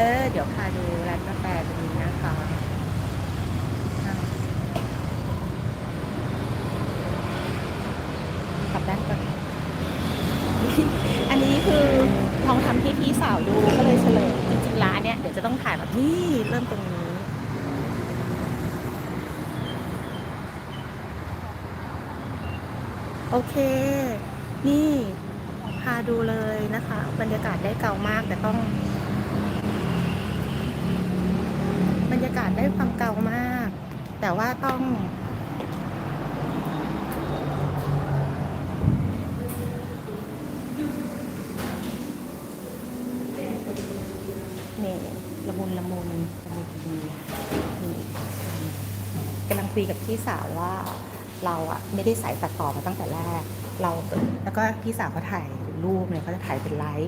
เออ เดี๋ยวพาดูร้านกาแฟตรงนี้นะคะอะกลับด้านก่อน อันนี้คือลองทำให้พี่สาวดูก็เลยเฉลยจริงๆร้านเนี้ยเดี๋ยวจะต้องถ่ายแบบนี้เริ่มตรงนี้โอเค นี่พาดูเลยนะคะ บรรยากาศได้เก่ามากแต่ต้อง บรร ยากาศได้ความเก่ามาก แต่ว่าต้อง นี่ละมุนละมุนละมุนดีนี่กำลังคุยกับพี่สาวว่าเราอะไม่ได้สายตัดต่อมาตั้งแต่แรก เราแล้วก็พี่สาวเขาถ่ายรูปเนี่ยเขาจะถ่ายเป็นไลฟ์